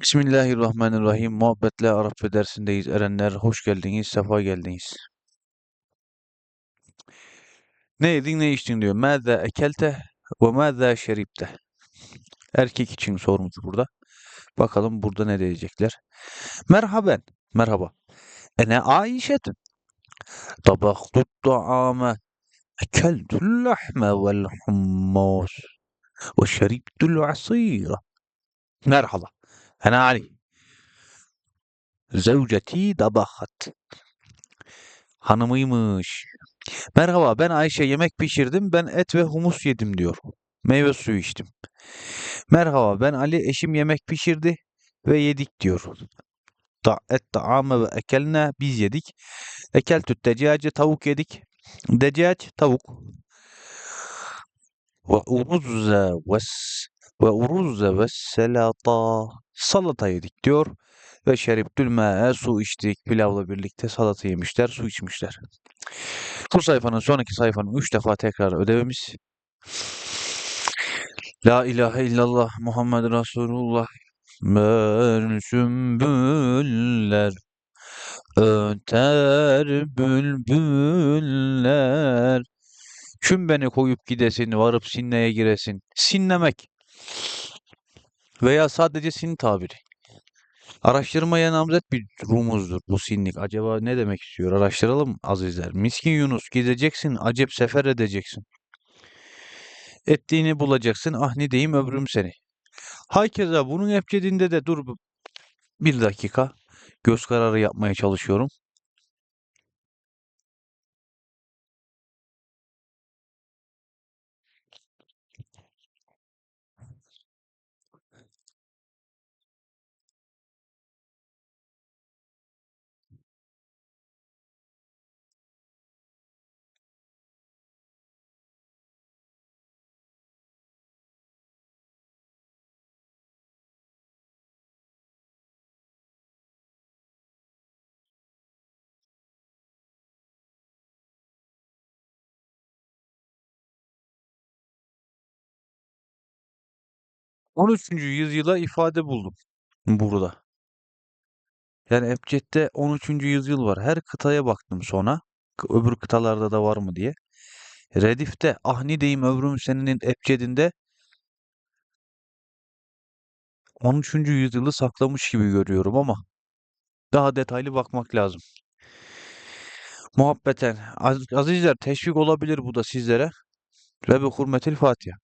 Bismillahirrahmanirrahim. Muhabbetle Arapça dersindeyiz. Erenler hoş geldiniz, sefa geldiniz. Ne yedin, ne içtin diyor. Mâzâ ekelte ve mâzâ şeribte. Erkek için sormuş burada. Bakalım burada ne diyecekler. Merhaben. Merhaba. Ene Aişetun. Tabaktu ta'ame. Ekeltul lahme vel hummus. Ve şeribtul asira. Merhaba. Ene Ali. Zevceti dabahat. Hanımıymış. Merhaba ben Ayşe yemek pişirdim ben et ve humus yedim diyor. Meyve suyu içtim. Merhaba ben Ali eşim yemek pişirdi ve yedik diyor. Ta et taame ve ekelne biz yedik. Ekeltü decace tavuk yedik. Decac tavuk. Ve uruzze ve ve uruzze ve selata salata yedik diyor. Ve şeribtül mâ'e su içtik. Pilavla birlikte salata yemişler, su içmişler. Bu sayfanın sonraki sayfanın üç defa tekrar ödevimiz. La ilahe illallah Muhammed Resulullah. Ben sümbüller öter bülbüller. Şün beni koyup gidesin, varıp sinneye giresin. Sinlemek veya sadece sin tabiri. Araştırmaya namzet bir rumuzdur bu sinlik. Acaba ne demek istiyor? Araştıralım azizler. Miskin Yunus gideceksin, acep sefer edeceksin. Ettiğini bulacaksın, ah ne diyeyim ömrüm seni. Hakeza bunun ebcedinde de dur bir dakika. Göz kararı yapmaya çalışıyorum. On üçüncü yüzyıla ifade buldum burada. Yani Ebced'de 13. yüzyıl var. Her kıtaya baktım sonra. Öbür kıtalarda da var mı diye. Redif'te Ahni deyim ömrüm senenin Ebced'inde 13. yüzyılı saklamış gibi görüyorum ama daha detaylı bakmak lazım. Muhabbeten az- azizler teşvik olabilir bu da sizlere. Ve bi hurmetil Fatiha.